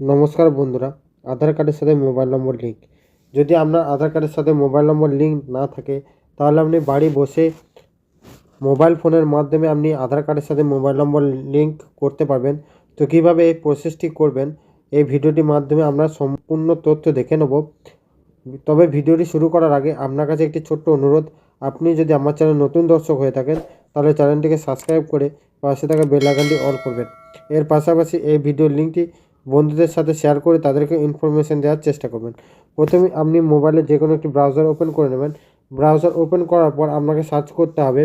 নমস্কার বন্ধুরা, আধার কার্ডের সাথে মোবাইল নম্বর লিঙ্ক যদি আপনার আধার কার্ডের সাথে মোবাইল নম্বর লিঙ্ক না থাকে, তাহলে আপনি বাড়ি বসে মোবাইল ফোনের মাধ্যমে আপনি আধার কার্ডের সাথে মোবাইল নম্বর লিঙ্ক করতে পারবেন। তো কীভাবে এই প্রসেসটি করবেন, এই ভিডিওটির মাধ্যমে আমরা সম্পূর্ণ তথ্য দেখে নেব। তবে ভিডিওটি শুরু করার আগে আপনার কাছে একটি ছোট্ট অনুরোধ, আপনি যদি আমার চ্যানেল নতুন দর্শক হয়ে থাকেন, তাহলে চ্যানেলটিকে সাবস্ক্রাইব করে পাশে থাকা বেল আইকনটি অন করবেন। এর পাশাপাশি এই ভিডিওর লিঙ্কটি বন্ধুদের সাথে শেয়ার করে তাদেরকে ইনফরমেশন দেওয়ার চেষ্টা করবেন। প্রথমে আপনি মোবাইলে যে কোনো একটি ব্রাউজার ওপেন করে নেবেন। ব্রাউজার ওপেন করার পর আপনাকে সার্চ করতে হবে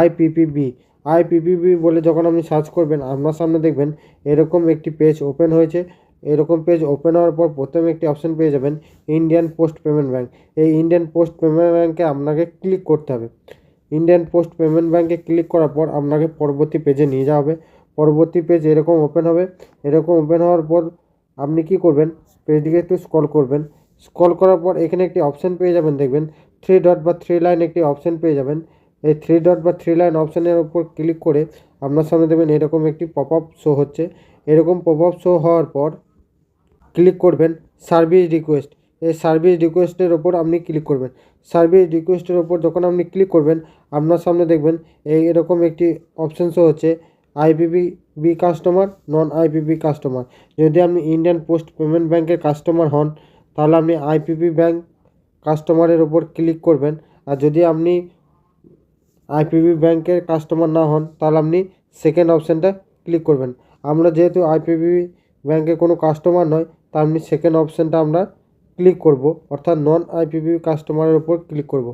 আইপিপিবি আইপিপিবি বলে যখন আপনি সার্চ করবেন, আপনার সামনে দেখবেন এরকম একটি পেজ ওপেন হয়েছে। এরকম পেজ ওপেন হওয়ার পর প্রথমে একটি অপশন পেয়ে যাবেন ইন্ডিয়ান পোস্ট পেমেন্ট ব্যাঙ্ক এই ইন্ডিয়ান পোস্ট পেমেন্ট ব্যাঙ্কে আপনাকে ক্লিক করতে হবে। ইন্ডিয়ান পোস্ট পেমেন্ট ব্যাঙ্কে ক্লিক করার পর আপনাকে পরবর্তী পেজে নিয়ে যাওয়া হবে। পরবর্তী পেজ এরকম ওপেন হবে। এরকম ওপেন হওয়ার পর আপনি কি করবেন? পেজটিকে একটু স্ক্রল করবেন। স্ক্রল করার পর এখানে একটি অপশন পেয়ে যাবেন, দেখবেন। থ্রি ডট বা থ্রি লাইন একটি অপশান পেয়ে যাবেন। এই থ্রি ডট বা থ্রি লাইন অপশানের উপর ক্লিক করে আপনার সামনে দেবেন এরকম একটি পপ আপ শো হচ্ছে। এরকম পপ আপ শো হওয়ার পর ক্লিক করবেন সার্ভিস রিকোয়েস্ট এই সার্ভিস রিকোয়েস্টের ওপর আপনি ক্লিক করবেন। সার্ভিস রিকোয়েস্টের ওপর যখন আপনি ক্লিক করবেন, আপনার সামনে দেখবেন এই এরকম একটি অপশান শো হচ্ছে। IPP B customer, non IPP customer. যদি আপনি ইন্ডিয়ান পোস্ট পেমেন্ট ব্যাংকের কাস্টমার হন, তাহলে আপনি আইপিপি ব্যাঙ্ক কাস্টমারের ওপর ক্লিক করবেন। আর যদি আপনি আইপিপি ব্যাংকের কাস্টমার না হন, তাহলে আপনি সেকেন্ড অপশানটা ক্লিক করবেন। আমরা যেহেতু আইপিপি ব্যাঙ্কে কোনো কাস্টমার নয় তা আপনি সেকেন্ড অপশানটা আমরা ক্লিক করব, অর্থাৎ নন আইপিপি কাস্টমারের ওপর ক্লিক করব।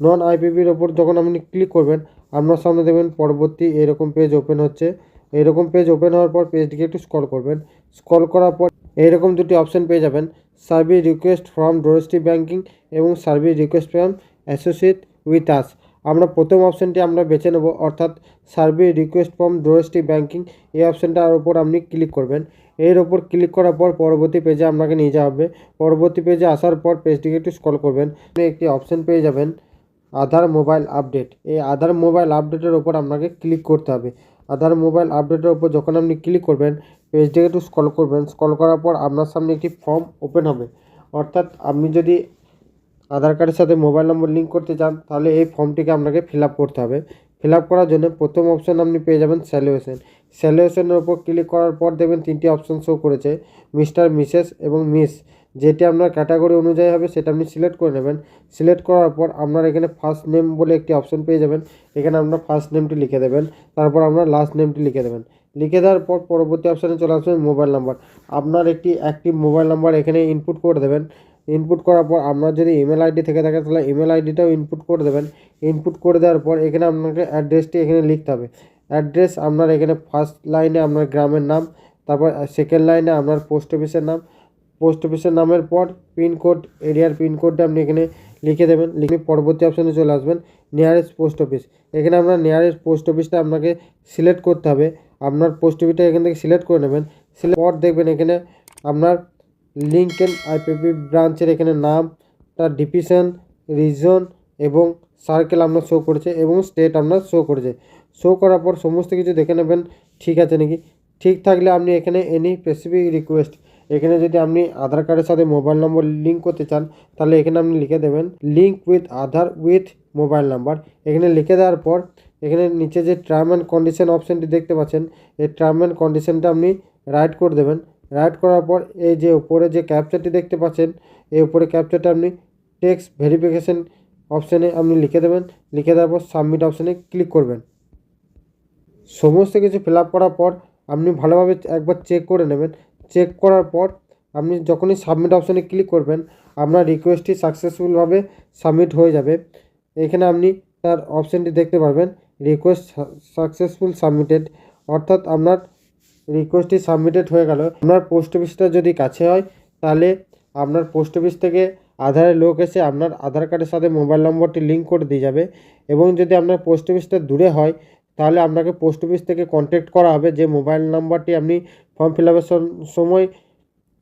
নন আইপিপির ওপর যখন আপনি ক্লিক করবেন, আপনার সামনে দেখবেন পরবর্তী এরকম পেজ ওপেন হচ্ছে। এরকম পেজ ওপেন হওয়ার পর পেজটিকে একটু স্ক্রল করবেন। স্ক্রল করার পর এইরকম দুটি অপশান পেয়ে যাবেন। Service request from doorstep banking এবং service request from associate with us আমরা প্রথম অপশানটি আমরা বেছে নেব, অর্থাৎ service request from doorstep banking এই অপশানটার ওপর আপনি ক্লিক করবেন। এর ওপর ক্লিক করার পর পরবর্তী পেজে আপনাকে নিয়ে যাওয়া হবে। পরবর্তী পেজে আসার পর পেজটিকে একটু স্ক্রল করবেন। একটি অপশান পেয়ে যাবেন। Aadhaar mobile update. এই আধার মোবাইল আপডেটের ওপর আপনাকে ক্লিক করতে হবে। আধার মোবাইল আপডেটের ওপর যখন আপনি ক্লিক করবেন পেজটিকে একটু স্ক্রল করবেন স্ক্রল করার পর আপনার সামনে একটি ফর্ম ওপেন হবে। অর্থাৎ আপনি যদি আধার কার্ডের সাথে মোবাইল নম্বর লিঙ্ক করতে চান, তাহলে এই ফর্মটিকে আপনাকে ফিল করতে হবে। ফিল করার জন্য প্রথম অপশান আপনি পেয়ে যাবেন স্যালুয়েশন স্যালুয়েশনের ওপর ক্লিক করার পর দেখবেন তিনটি অপশান শো করেছে মিস্টার মিসেস এবং মিস যেটি আপনার ক্যাটাগরি অনুযায়ী হবে, সেটা আপনি সিলেক্ট করে নেবেন। সিলেক্ট করার পর আপনার এখানে ফার্স্ট নেম বলে একটি অপশন পেয়ে যাবেন। এখানে আপনার ফার্স্ট নেমটি লিখে দেবেন। তারপর আপনার লাস্ট নেমটি লিখে দেবেন। লিখে দেওয়ার পর পরবর্তী অপশানে চলে আসবেন মোবাইল নাম্বার আপনার একটি অ্যাক্টিভ মোবাইল নাম্বার এখানে ইনপুট করে দেবেন। ইনপুট করার পর আপনার যদি ইমেল আইডি থেকে থাকে, তাহলে ইমেল আইডিটাও ইনপুট করে দেবেন। ইনপুট করে দেওয়ার পর এখানে আপনাকে অ্যাড্রেসটি এখানে লিখতে হবে। অ্যাড্রেস আপনার এখানে ফার্স্ট লাইনে আপনার গ্রামের নাম, তারপর সেকেন্ড লাইনে আপনার পোস্ট অফিসের নাম পোস্ট অফিসের নামের পর পিনকোড এরিয়ার পিনকোডটা আপনি এখানে লিখে দেবেন। লিখে পরবর্তী অপশানে চলে আসবেন নিয়ারেস্ট পোস্ট অফিস এখানে আপনার নিয়ারেস্ট পোস্ট অফিসটা আপনাকে সিলেক্ট করতে হবে। আপনার পোস্ট অফিসটা এখান থেকে সিলেক্ট করে নেবেন। সিলেক্ট পর দেখবেন এখানে আপনার লিঙ্কেন আইপিপি ব্রাঞ্চের এখানে নাম, তার ডিভিশন রিজন এবং সার্কেল আপনার শো করেছে এবং স্টেট আপনার শো করেছে। শো করার পর সমস্ত কিছু দেখে নেবেন, ঠিক আছে নাকি? ঠিক থাকলে আপনি এখানে এনি স্পেসিফিক রিকোয়েস্ট এখানে যদি আপনি আধার কার্ডের সাথে মোবাইল নম্বর লিঙ্ক করতে চান, তাহলে এখানে আপনি লিখে দেবেন link with Aadhaar with mobile number এখানে লিখে দেওয়ার পর এখানে নিচে যে টার্ম অ্যান্ড কন্ডিশন অপশানটি দেখতে পাচ্ছেন, এই টার্ম অ্যান্ড কন্ডিশনটা আপনি রাইট করে দেবেন। রাইট করার পর এই যে উপরে যে ক্যাপচারটি দেখতে পাচ্ছেন, এই উপরে ক্যাপচারটা আপনি টেক্সট ভেরিফিকেশন অপশানে আপনি লিখে দেবেন। লিখে দেওয়ার পর সাবমিট অপশানে ক্লিক করবেন। সমস্ত কিছু ফিল করার পর আপনি ভালোভাবে একবার চেক করে নেবেন চেক করার পর আপনি যখনই সাবমিট অপশানে ক্লিক করবেন, আপনার রিকোয়েস্টটি সাকসেসফুলভাবে সাবমিট হয়ে যাবে। এখানে আপনি তার অপশানটি দেখতে পারবেন রিকোয়েস্ট সাকসেসফুল সাবমিটেড অর্থাৎ আপনার রিকোয়েস্টটি সাবমিটেড হয়ে গেল। আপনার পোস্ট অফিসটা যদি কাছে হয়, তাহলে আপনার পোস্ট অফিস থেকে আধারের লোক এসে আপনার আধার কার্ডের সাথে মোবাইল নম্বরটি লিঙ্ক করে দিয়ে যাবে। এবং যদি আপনার পোস্ট অফিসটা দূরে হয় তাহলে আপনাকে পোস্ট অফিস থেকে কন্ট্যাক্ট করা হবে। যে মোবাইল নাম্বারটি আপনি ফর্ম ফিল আপের সময়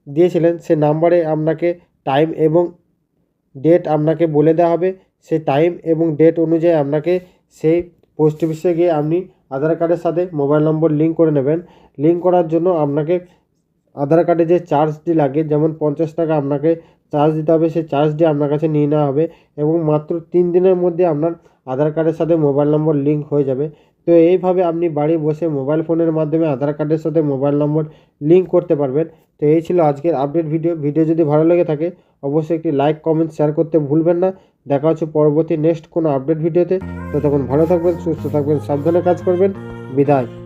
দিয়েছিলেন, সে নাম্বারে আপনাকে টাইম এবং ডেট আপনাকে বলে দেওয়া হবে। সেই টাইম এবং ডেট অনুযায়ী আপনাকে সেই পোস্ট অফিসে গিয়ে আপনি আধার কার্ডের সাথে মোবাইল নম্বর লিঙ্ক করে নেবেন। লিঙ্ক করার জন্য আপনাকে আধার কার্ডে যে চার্জটি লাগে, যেমন পঞ্চাশ টাকা আপনাকে চার্জ দিতে হবে সেই চার্জটি আপনার কাছে নিয়ে নেওয়া হবে এবং মাত্র তিন দিনের মধ্যে আপনার আধার কার্ডের সাথে মোবাইল নম্বর লিঙ্ক হয়ে যাবে। তো এইভাবে আপনি বাড়ি বসে মোবাইল ফোনের মাধ্যমে আধার কার্ডের সাথে মোবাইল নম্বর লিঙ্ক করতে পারবেন। তো এই ছিল আজকের আপডেট ভিডিও। ভিডিও যদি ভালো লেগে থাকে, অবশ্যই একটি লাইক, কমেন্ট, শেয়ার করতে ভুলবেন না। দেখা হচ্ছে পরবর্তী নেক্সট কোনো আপডেট ভিডিওতে। তো তখন ভালো থাকবেন, সুস্থ থাকবেন, সাবধানে কাজ করবেন। বিদায়।